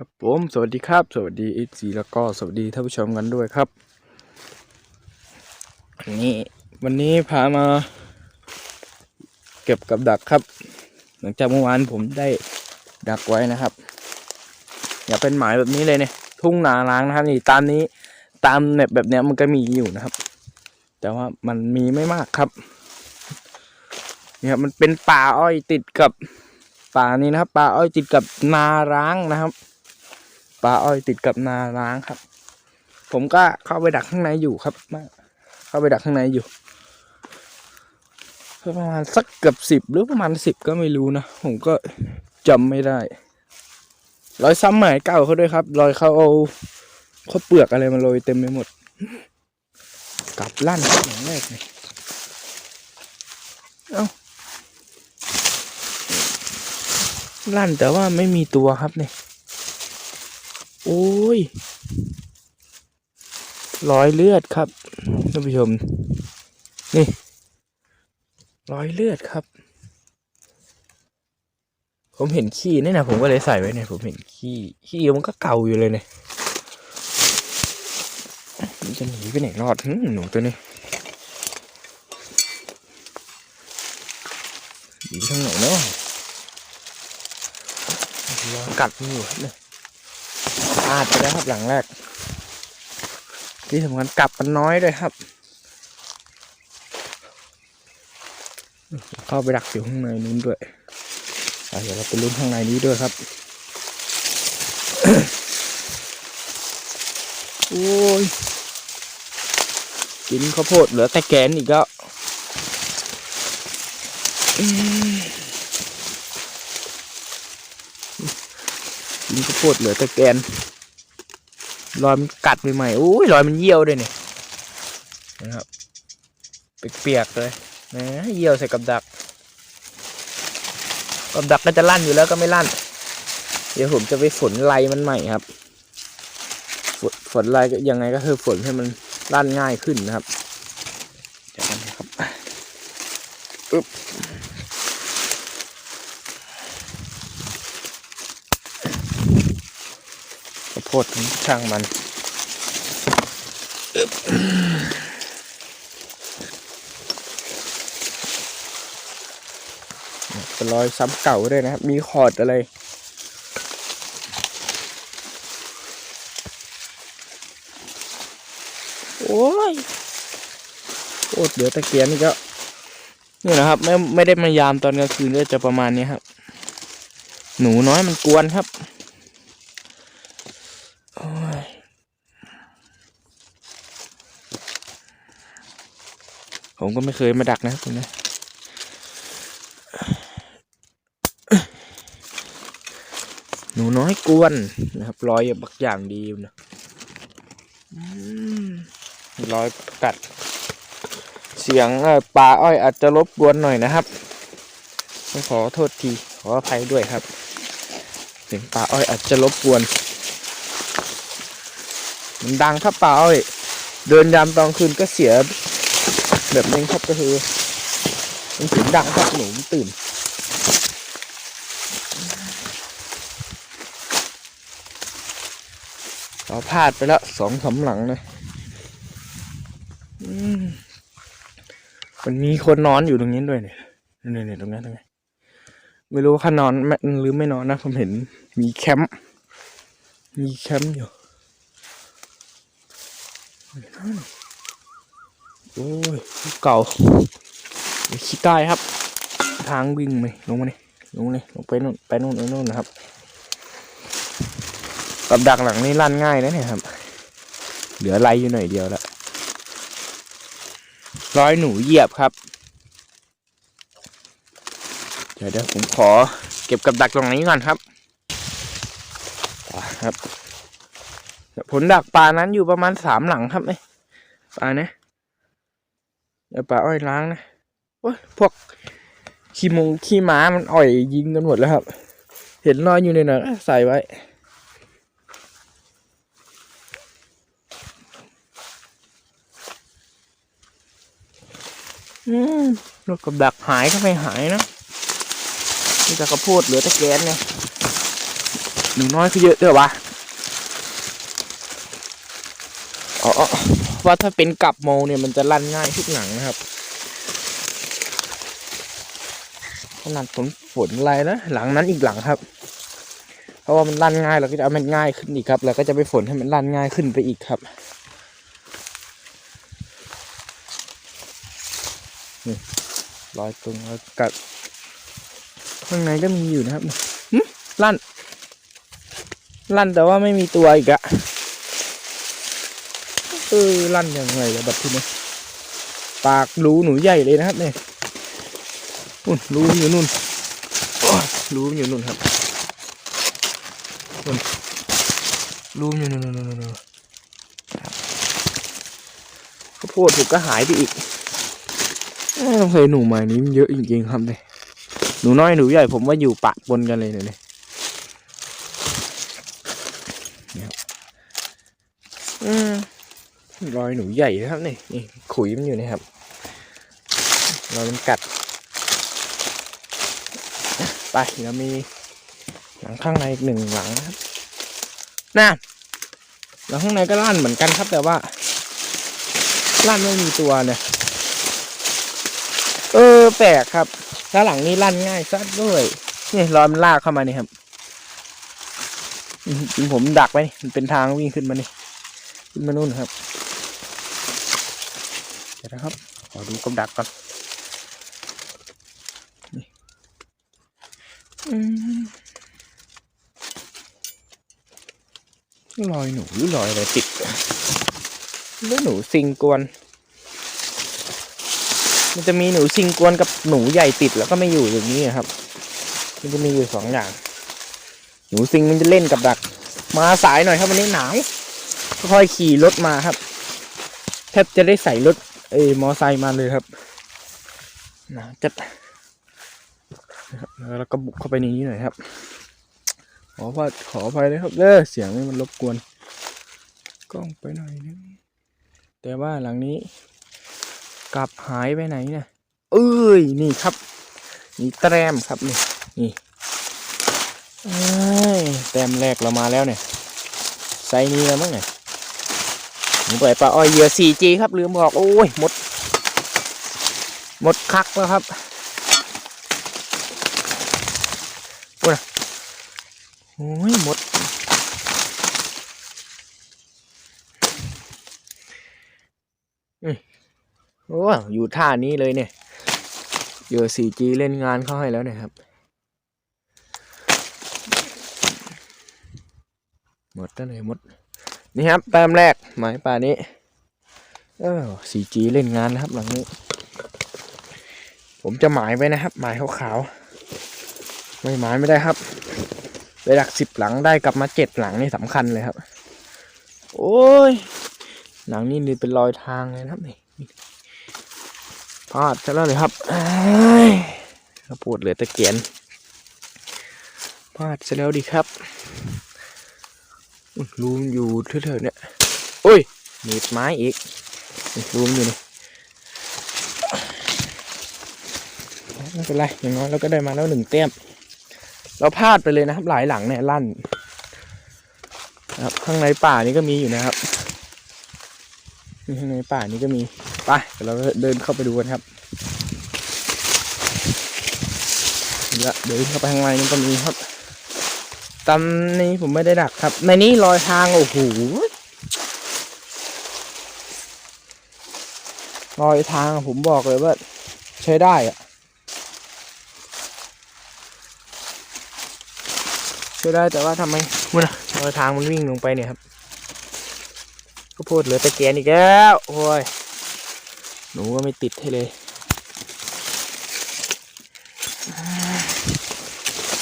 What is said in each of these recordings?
ครับผมสวัสดีครับ สวัสดีเอซีแล้วก็สวัสดีท่านผู้ชมกันด้วยครับวันนี้วันนี้พามา เก็บกับดักครับ หลังจากเมื่อวานผมได้ดักไว้นะครับ อย่าเป็นหมายแบบนี้เลยเนี่ยทุ่งนาล้างนะครับนี่ตามนี้ตามเน็บแบบนี้มันก็มีอยู่นะครับ แต่ว่ามันมีไม่มากครับเนี่ยมันเป็นป่าอ้อยติดกับป่านี้นะครับป่าอ้อยติดกับนาร้างนะครับ ปลาอ้อยติดกับนาร้างครับ ผมก็เข้าไปดักข้างในอยู่ครับมาเข้าไปดักข้างในอยู่ประมาณสักเกือบสิบหรือประมาณสิบก็ไม่รู้นะ ผมก็จำไม่ได้รอยซ้ำหมายเก่าเขาด้วยครับรอยเขาเอาข้าเปลือกอะไรมาโรยเต็มไปหมด กลับลั่นอย่างแรกเลยเอ้าลั่นแต่ว่าไม่มีตัวครับเนี่ย โอ้ยรอยเลือดครับท่านผู้ชม นี่รอยเลือดครับ ผมเห็นขี้นี่นะผมก็เลยใส่ไว้เนี่ยผมเห็นขี้ขี้มันก็เก่าอยู่เลยเนี่ยมันจะหนีไปไหนรอดหนูตัวนี้หนีทางไหนเนาะกัดมันอยู่เนี่ย พลาดไปแล้วครับหลังแรก ที่สำคัญกลับมันน้อยด้วยครับ เข้าไปดักอยู่ข้างในนู้นด้วยเดี๋ยวเราไปลุ้นข้างในนี้ด้วยครับ โอ้ย กินข้าวโพดเหลือแต่แกนอีกแล้วอืมกินข้าวโพดเหลือแต่แกน รอยมันกัดใหม่ๆอุ้ยรอยมันเยี่ยวด้วยเนี่ยนะครับเปียกๆเลยนะเยี่ยวใส่กับดัก กับดักก็จะลั่นอยู่แล้วก็ไม่ลั่น เดี๋ยวผมจะไปฝนไลมันใหม่ครับ ฝนไลก็ยังไงก็คือฝนให้มันลั่นง่ายขึ้นนะครับเดี๋ยวกันนะครับอึ๊บข้าว โพดช่างมันเป็นรอยซ้ำเก่าด้วยนะครับ มีขอดอะไร โอ้ยโอ้เดี๋ยวตะเกียนนี่ก็นี่นะครับ ไม่ไม่ได้มายามตอนกลางคืนก็จะประมาณนี้ครับ หนูน้อยมันกวนครับโอ้ย ผมก็ไม่เคยมาดักนะครับตรงนี้หนูน้อยกวนนะครับรอยบักอย่างดีอยู่นะอืมรอยกัด เสียงปลาอ้อยอาจจะรบกวนหน่อยนะครับต้องขอโทษทีขออภัยด้วยครับ เสียงปลาอ้อยอาจจะรบกวน มันดังครับปลาอ้อย เดินยามตอนคืนก็เสีย แบบนึงครับก็คือมันเสียงดังครับหนูตื่นเราพลาดไปแล้วสองสามหลังเลยอืมมันมีคนนอนอยู่ตรงนี้ด้วยเนี่ยเนี่ยเนี่ยตรงนี้ตรงนี้ไม่รู้เขานอนไหมหรือไม่นอนนะ ผมเห็นมีแคมป์มีแคมป์อยู่ โอ้ยเก่าขี้ใต้ครับ ทางวิ่งไปลงมาเลยลงเลยลงไปนู่นไปนู่นไปนู่นนะครับกับดักหลังนี่ลั่นง่ายนะเนี่ยครับ เหลือไรอยู่หน่อยเดียวแล้วร้อยหนูเหยียบครับ เดี๋ยวเดี๋ยวผมขอเก็บกับดักตรงนี้ก่อนครับอ่าครับผลดักปลานั้นอยู่ประมาณสามหลังครับเนี่ยปลาเนี่ย ดี๋ยวปลาอ้อยล้างนะโอ้ยพวกขี้มงขี้ม้ามันอ่อยยิงกันหมดแล้วครับ เห็นรอยอยู่ในนั้นใส่ไว้ อืมลูกกับดักหายก็ไม่หายนะนี่แต่กระโพดเหลือแต่แกนเนี่ยหนูน้อยคือเยอะเด้อวะ อ๋อว่าถ้าเป็นกับโมเนี่ยมันจะลั่นง่ายทุกหนังนะครับขนาดฝนฝนอะไรนะหลังนั้นอีกหลังครับ เพราะว่ามันลั่นง่ายเราก็จะเอามันง่ายขึ้นอีกครับแล้วก็จะไปฝนให้มันลั่นง่ายขึ้นไปอีกครับนี่รอยตรงรอยกัดข้างในก็มีอยู่นะครับลั่นลั่นแต่ว่าไม่มีตัวอีกอะ เออลั่นยังไงละบัดทีนี้ปากรูหนูใหญ่เลยนะครับเนี่ยนู่นรูอยู่นู่นรูอยู่นู่นครับนู่นรูอยู่นู่นนู่นนู่นข้าวโพดผมก็หายไปอีกเอ้ยเคยหนูใหม่นี้มันเยอะจริงๆครับเนี่ยหนูน้อยหนูใหญ่ผมว่าอยู่ปะปนกันเลยเนี่ยอืม รอยหนูใหญ่นะครับนี่นี่ขุยมันอยู่นะครับรอยมันกัด ไปเรามีหลังข้างในอีกหนึ่งหลังนะครับน่ะหลังข้างในก็ลั่นเหมือนกันครับ แต่ว่าลั่นไม่มีตัวเนี่ยเออแปลกครับแล้วหลังนี้ลั่นง่ายซะด้วยนี่รอยมันลากเข้ามานี่ครับจริงผมดักไว้นี่มันเป็นทางวิ่งขึ้นมานี่ขึ้นมานู่นครับ ดี๋ยวนะครับ ขอดูกับดักก่อนนี่อืมรอยหนูหรือรอยอะไรติดหรือหนูซิงกวน มันจะมีหนูซิงกวนกับหนูใหญ่ติดแล้วก็ไม่อยู่อย่างนี้ครับ มันจะมีอยู่สองอย่าง หนูซิงมันจะเล่นกับดัก มาสายหน่อยครับวันนี้หนาวค่อยขี่รถมาครับ แทบจะได้ใส่รถ เอยมอไซค์มาเลยครับนะจัดนะครับแล้วก็บุกเข้าไปในนี้หน่อยครับ ขอว่าขออภัยเลยครับเด้อเสียงนี่มันรบกวนกล้องไปหน่อยนึงแต่ว่าหลังนี้ กลับหายไปไหนเนี่ยเอ้ยนี่ครับ นี่แต้มครับนี่นี่แต้มแรกเรามาแล้วเนี่ยไซนี้แล้วมั้งเนี่ย ผมเปิดปลาอ้อยเหยื่อ 4G ครับ ลืมบอก โอ้ย หมด หมดคักแล้วครับโอ้ยโอ้ย หมด โอ้อยู่ท่านี้เลยเนี่ยเหยื่อ 4G เล่นงานเข้าให้แล้วเนี่ยครับ หมดตั้งไหนหมด นี่ครับแต้มแรกหมายป่านี้เออ 4G เล่นงานนะครับหลังนี้ ผมจะหมายไว้นะครับ หมายขาวๆไม่หมายไม่ได้ครับไปหลักสิบหลังได้กลับมาเจ็ดหลังนี่สำคัญเลยครับ โอ้ยหลังนี้นี่เป็นรอยทางเลยนะครับนี่พลาดซะแล้วเลยครับเอ้ยกระปวดเหลือตะเกียนพลาดซะแล้วดีครับ รูมอยู่เถอะๆเนี่ยโอ้ยหนีบไม้อีกนี่รูมอยู่นี่ไม่เป็นไรอย่างน้อยเราก็ได้มาแล้วหนึ่งแต้ม เราพลาดไปเลยนะครับ หลายหลังเนี่ยลั่นนะครับข้างในป่านี้ก็มีอยู่นะครับนี่ข้างในป่านี้ก็มีไปเดี๋ยวเราเดินเข้าไปดูกันครับนี่ละเดินเข้าไปข้างในนี่ก็มีครับ ตำนี้ผมไม่ได้ดักครับ ในนี้รอยทางโอ้โหรอยทางผมบอกเลยว่า ใช้ได้อะใช้ได้แต่ว่าทำไมมันอะรอยทางมันวิ่งลงไปเนี่ยครับก็พูดเหลือตะเกียนอีกแล้วโอ้ยหนูก็ไม่ติดให้เลย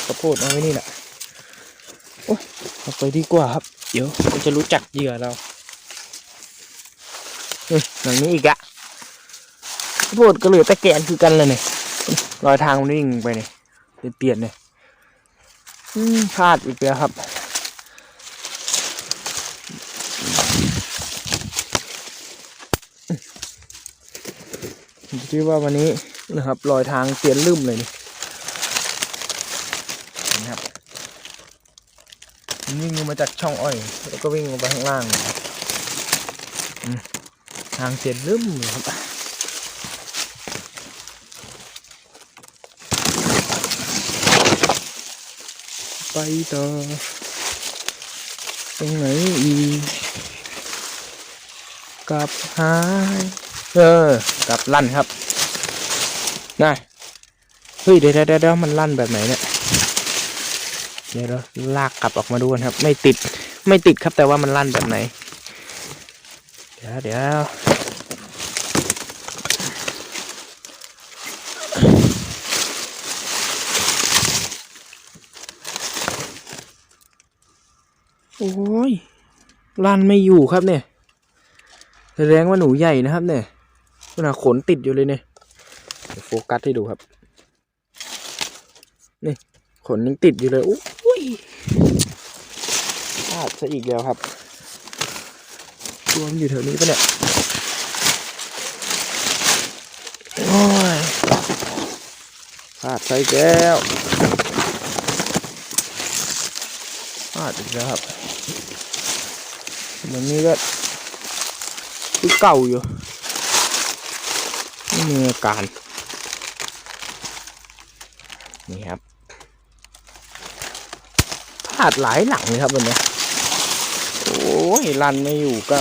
ก็พูดเอาไว้นี่แหละ เอาไปดีกว่าครับ เดี๋ยวมันจะรู้จักเหยื่อเราเฮ้ยหลังนี้อีกอะพูดก็เหลือแต่แกนคือกันเลยเนี่ยรอยทางมันวิ่งไปเนี่ยเปลี่ยนเนี่ยพลาดอีกแล้วครับคิดว่าวันนี้นะครับรอยทางเปลี่ยนลืมเลยนี่เห็นะครับ มัน วิ่งลงมาจากช่องอ้อย แล้วก็วิ่งลงไปข้างล่างทางเสียนลืมครับไปต่อตรงไหนอีกกลับหายเออกลับลั่นครับนะเฮ้ยเดี๋ยวเดี๋ยวเดี๋ยวมันลั่นแบบไหนเนี่ย เดี๋ยวเราลากกลับออกมาดูกันครับ ไม่ติดไม่ติดครับแต่ว่ามันลั่นแบบไหน เดี๋ยวเดี๋ยวโอ้ยลั่นไม่อยู่ครับเนี่ยแสดงว่าหนูใหญ่นะครับ เนี่ยขนาดขนติดอยู่เลยเนี่ยโฟกัสให้ดูครับ นี่ขนยังติดอยู่เลยอุ้ พลาดซะอีกแล้วครับตัวมันอยู่แถวนี้ปะเนี่ยโอ้ยพลาดใส่แก้วพลาดอีกแล้วครับมันนี้ก็คือเก่าอยู่ไม่มีอาการ นี่ครับ พลาดหลายหลังเลยครับวันนี้โอ้ยรันไม่อยู่ก็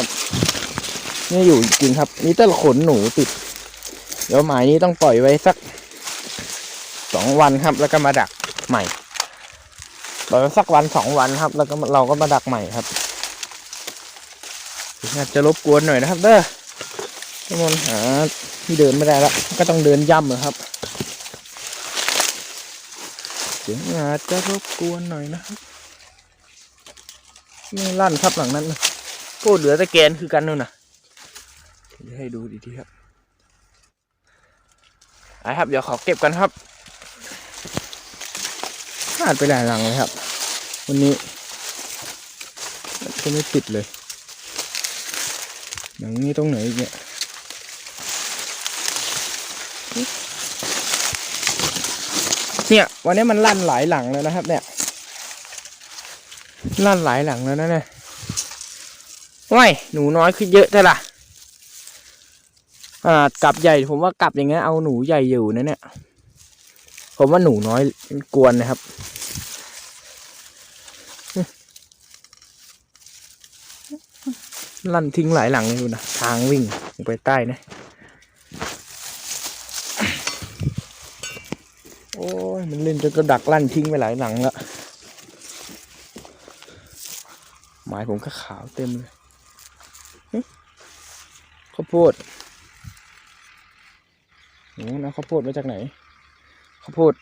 ไม่อยู่จริงครับ นี่แต่ขนหนูติด เดี๋ยวหมายนี้ต้องปล่อยไว้สักสองวันครับ แล้วก็มาดักใหม่ปล่อยสักวันสองวันครับ แล้วก็เราก็มาดักใหม่ครับอาจจะรบกวนหน่อยนะครับ เด้อทุกคนหาที่เดินไม่ได้แล้วก็ต้องเดินย่ำนะครับเสียงอาจจะรบกวนหน่อยนะครับ ไม่ลั่นครับหลังนั้นนะก็เหลือต่แกนคือกันนู่นนะเดี๋ยวให้ดูดีทีครับไปครับ เดี๋ยวขอเก็บกันครับพลาดไปหลายหลังเลยครับ วันนี้มันก็ไม่ติดเลยหลังนี้ตรงไหนอีกเนี่ยเนี่ย วันนี้มันลั่นหลายหลังแล้วนะครับ เนี่ย ลั่นหลายหลังแล้วนะเนี่ยว้ายหนูน้อยขึ้นเยอะใช่ล่ะอ่ากลับใหญ่ผมว่ากลับอย่างเงี้ยเอาหนูใหญ่อยู่นะเนี่ย ผมว่าหนูน้อยกวนนะครับลั่นทิ้งหลายหลังเลยดูนะทางวิ่งลงไปใต้นะ โอ้ยมันเล่นจนกระดักลั่นทิ้งไปหลายหลังแล้วห มายผมก็ขาวเต็มเลยข้าวโพดโอ้นะข้าวโพดมาจากไหนข้าวโพด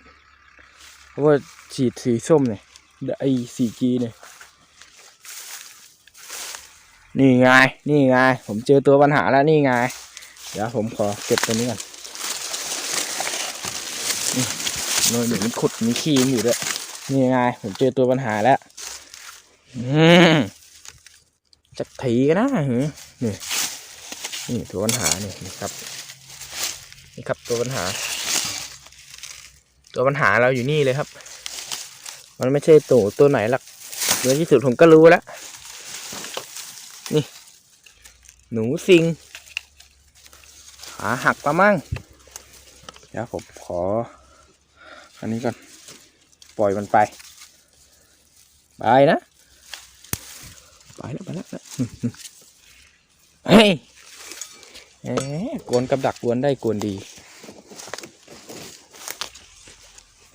ข้าวโพดฉีดสีส้มเนี่ยไอ้สีจีเนี่ยนี่ไง นี่ไง ผมเจอตัวปัญหาแล้วนี่ไง เดี๋ยวผมขอเก็บตัวนี้ก่อนนี่โน่นมีขุดมีขี้อยู่ด้วย นี่ไง ผมเจอตัวปัญหาแล้ว อืม จะถีกันนะนี่นี่ตัวปัญหานี่นี่ครับนี่ครับตัวปัญหา ตัวปัญหาเราอยู่นี่เลยครับ มันไม่ใช่ตัวตัวไหนหรอกในที่สุดผมก็รู้แล้วนี่ หนูซิงขาหักละมั่งเดี๋ยวผมขอ อันนี้ก่อน ปล่อยมันไป ไปนะ ไปแล้วไปแล้วเฮ้ยแหมกวนกับดักกวนได้กวนดี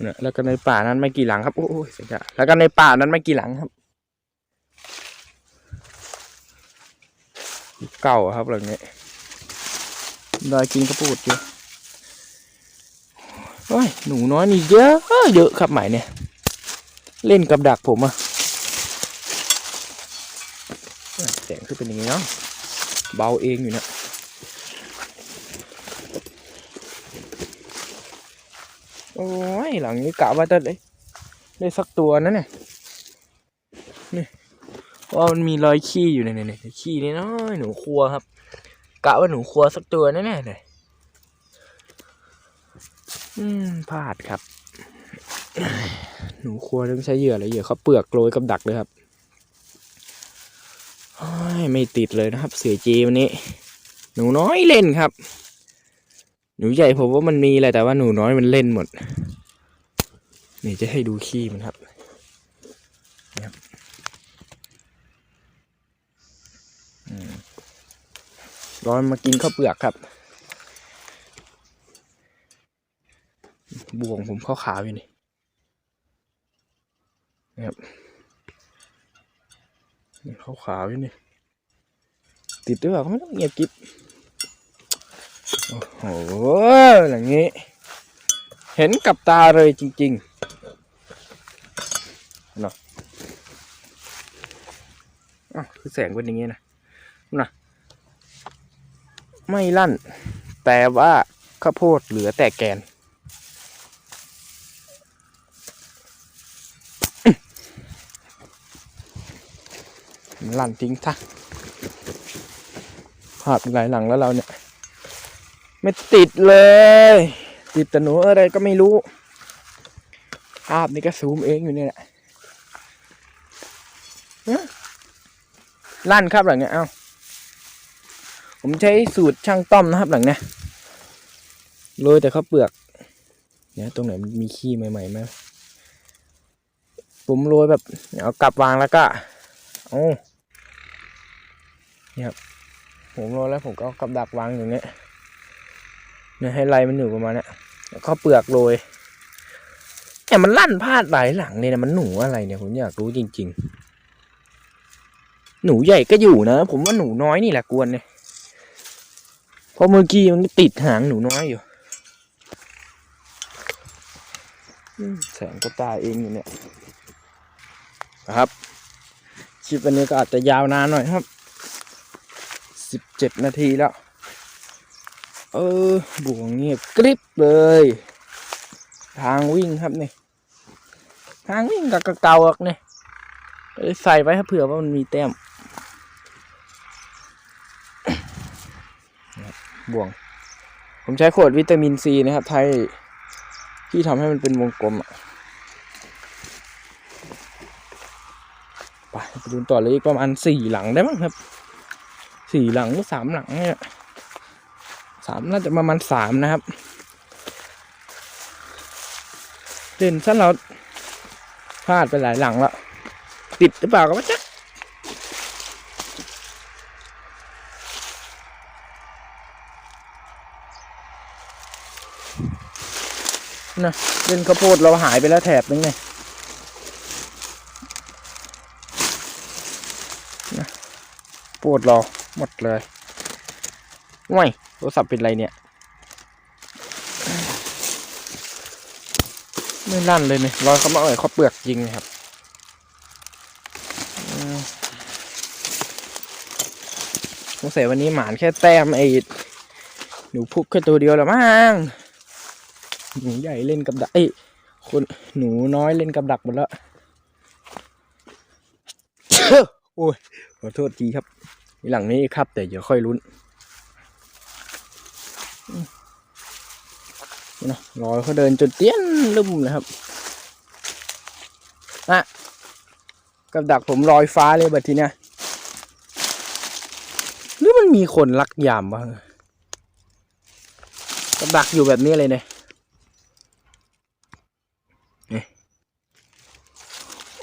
เนี่ยแล้วก็ในป่านั้นไม่กี่หลังครับ โอ้ยสียดาแล้วก็ในป่านั้นไม่กี่หลังครับ เก่าครับหลังนี้ดอยกินกระปูดอยู่โอ้ยหนูน้อยนี่เยอะเยอะครับหมายเนี่ย เล่นกับดักผมอะแสงคือ เป็นอย่างนี้เนาะเบาเองอยู่เนะโอ้ยหลังนี้กะว่าจะได้ได้สักตัวนะเนี่ยนี่ว่ามันมีรอยขี้อยู่เนี่ยเนี่ยขี้นี่น้อยหนูครัวครับ กะว่าหนูครัวสักตัวแน่ๆเลยอืมพลาดครับ หนูครัวต้องใช้เหยื่ออะไรเหยื่อเขาเปลือกโรยกับดักเลยครับ ไม่ติดเลยนะครับ เสือจีวันนี้ หนูน้อยเล่นครับ หนูใหญ่ผมว่ามันมีแหละแต่ว่าหนูน้อยมันเล่นหมด นี่จะให้ดูขี้มันครับนี่ครับร้อนมากินข้าวเปลือกครับ บ่วงผมขาวๆอยู่นี่นะครับนี่ขาวๆอยู่นี่ ติดหรือเปล่าก็ไม่ต้องเงียบกิ๊บโอ้โหอย่างนี้ เห็นกับตาเลยจริงๆเนาะอ้าวคือแสงเป็นอย่างนี้นะนะไม่ลั่น แต่ว่าข้าวโพดเหลือแต่แกนลั่นทิ้งซะ พลาดหลายหลังแล้วเราเนี่ย ไม่ติดเลย ติดแต่หนูอะไรก็ไม่รู้ ภาพนี่ก็ซูมเองอยู่เนี่ยแหละลั่นครับหลังเนี้ยเอ้าผมใช้สูตรช่างต้อมนะครับหลังเนี้ยโรยแต่ข้าวเปลือกเนี่ยตรงไหนมันมีขี้ใหม่ๆไหมผมโรยแบบเอากลับวางแล้วก็โอ้นี่ครับ ผมโรยแล้วผมก็กับดักวางอย่างเงี้ยเนี่ยให้ไรมันอยู่ประมาณนี้แล้วก็เปลือกโรยแต่มันลั่นพลาดหลายหลังเลยนะมันหนูอะไรเนี่ยผมอยากรู้จริง ๆ หนูใหญ่ก็อยู่นะ ผมว่าหนูน้อยนี่แหละกวนเนี่ยเพราะเมื่อกี้มันติดหางหนูน้อยอยู่แสงก็ตายเองอยู่เนี่ยนะครับคลิปวันนี้ก็อาจจะยาวนานหน่อยครับ สิบเจ็ดนาทีแล้ว เออ บ่วงเงียบกริบเลย ทางวิ่งครับนี่ทางวิ่งกับเก่าๆอะนี่ยใส่ไว้ครับเผื่อว่ามันมีแต้มบ่วง ผมใช้ขวดวิตามินซีนะครับ ไทยที่ทำให้มันเป็นวงกลมอะไปไปดูต่อเลยอีกประมาณสี่หลังได้มั้งครับ สี่หลังหรือสามหลังเนี่ยสามน่าจะประมาณสามนะครับเล่นซะเราพลาดไปหลายหลังแล้วติดหรือเปล่าก็ไม่จักนะเล่นข้าวโพดเราหายไปแล้วแถบนึงไงปวดเรอ หมดเลยว้ายโทรศัพท์เป็นไรเนี่ย ไม่ลั่นเลยเนี่ยรอยเขามาเอ่ยเขาเปลือกจริงนะครับสงสัยวันนี้หมานแค่แต้มไอ้หนูพุกแค่ตัวเดียวละมั้งหนูใหญ่เล่นกับดักไอ้คนหนูน้อยเล่นกับดักหมดแล้ว โอ้ยขอโทษทีครับ ทีหลังนี้ครับ แต่เดี๋ยวค่อยลุ้นนะรอเขาเดินจนเตี้ยนลุ่มเลยครับนะกับดักผมลอยฟ้าเลยแบบทีเนี้ยหรือมันมีคนลักยามบ้างกับดักอยู่แบบนี้เลยเนี่ย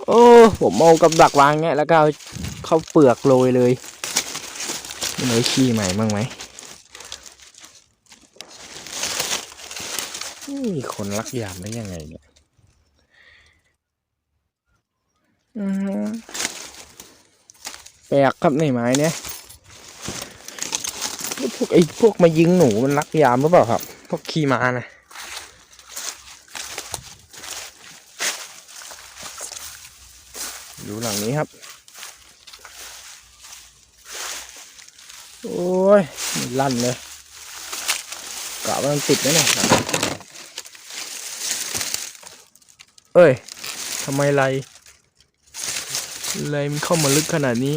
โอ้ ผมเอากับดักวางเงี้ยแล้วก็เอาเข้าเปลือกโรยเลย มีไว้ขี้ใหม่บ้างไหมมีคนรักยามได้ยังไงเนี่ยอืมแปลกครับในไม้เนี่ยพวกไอ้พวกมายิงหนูมันรักยามหรือเปล่าครับ พวกขี้มานะดูหลังนี้ครับ โอ้ ยลั่นเลยกะว่ามันติดไหมเนี่ยเอ้ยทำไมไรไรมันเข้ามาลึกขนาดนี้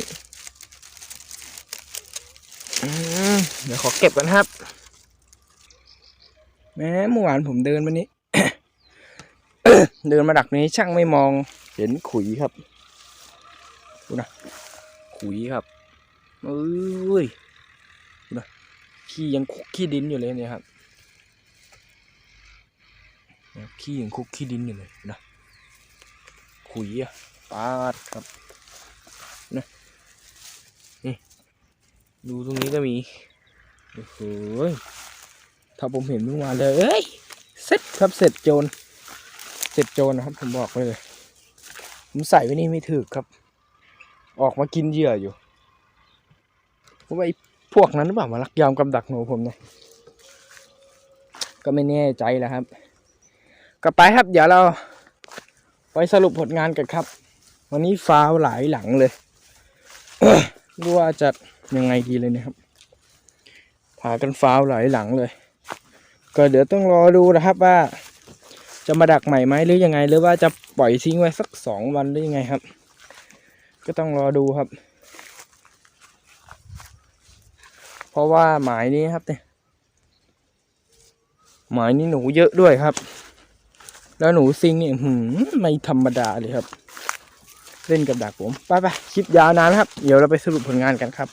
เดี๋ยวขอเก็บกันครับ แม้เมื่อวานผมเดินมานี้ เดินมาดักนี้ช่างไม่มองเห็นขุยครับดูนะขุยครับเอ้ย ขี้ยังคุกขี้ดินอยู่เลยเนี่ยครับขี้ยังคุกขี้ดินอยู่เลยนะขุยอะปาดครับนะนี่ดูตรงนี้ก็มีโอ้โหถ้าผมเห็นเมื่อวานเลยเอ้ยเสร็จครับเสร็จโจรเสร็จโจรนะครับ ผมบอกไว้เลย ผมใส่ไว้นี่ไม่ถึกครับ ออกมากินเหยื่ออยู่ผมว่าไอ้ พวกนั้นหรือเปล่ามาลักยามกำดักหนูผมเนี่ยก็ไม่แน่ใจแล้วครับ ก็ไปครับ เดี๋ยวเราไปสรุปผลงานกันครับ วันนี้ฟาวหลายหลังเลยรู้ว่าจะยังไงดีเลยนะครับพากันฟาวหลายหลังเลย ก็เดี๋ยวต้องรอดูนะครับว่า จะมาดักใหม่ไหมหรือยังไง หรือว่าจะปล่อยทิ้งไว้สักสองวันหรือยังไงครับ ก็ต้องรอดูครับ เพ ราะว่าหมายนี้ครับเนี่ยหมายนี้หนูเยอะด้วยครับ แล้วหนูซิงเนี่ยหืมไม่ธรรมดาเลยครับ เล่นกับดักผมไปไปคลิปยาวนานครับ เดี๋ยวเราไปสรุปผลงานกันครับ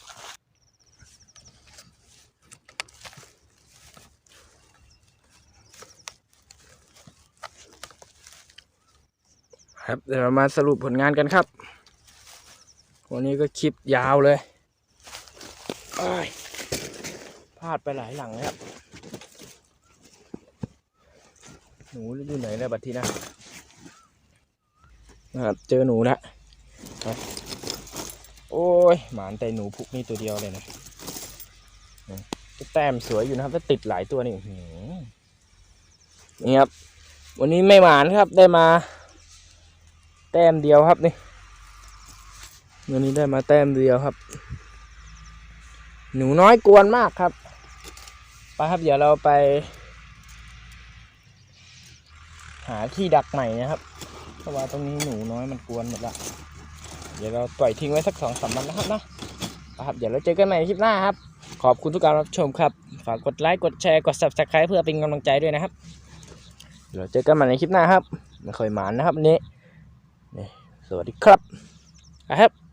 ครับเดี๋ยวเรามาสรุปผลงานกันครับ วันนี้ก็คลิปยาวเลยอ้ ลาดไปหลายหลังเลยครับหนูอยู่ไหนแล้วบัดทีนะนะครับเจอหนูแล้วโอ้ยหมานแต่หนูพุกนี่ตัวเดียวเลยนะแต้มสวยอยู่นะครับแต่ติดหลายตัวนี่นี่ครับ วันนี้ไม่หมานครับได้มา แต้มเดียวครับนี่วันนี้ได้มาแต้มเดียวครับ หนูน้อยกวนมากครับ ไปครับ เดี๋ยวเราไป หาที่ดักใหม่นะครับ เพราะว่าตรงนี้หนูน้อยมันกวนหมดละ เดี๋ยวเราปล่อยทิ้งไว้สักสองสามวันนะครับนะไปครับ เดี๋ยวเราเจอกันใหม่ในคลิปหน้าครับ ขอบคุณทุกการรับชมครับ ฝากกดไลค์ กดแชร์ กด subscribe เพื่อเป็นกำลังใจด้วยนะครับ เดี๋ยวเจอกันใหม่ในคลิปหน้าครับ ไม่ค่อยหมานนะครับวันนี้นี่สวัสดีครับนะครับ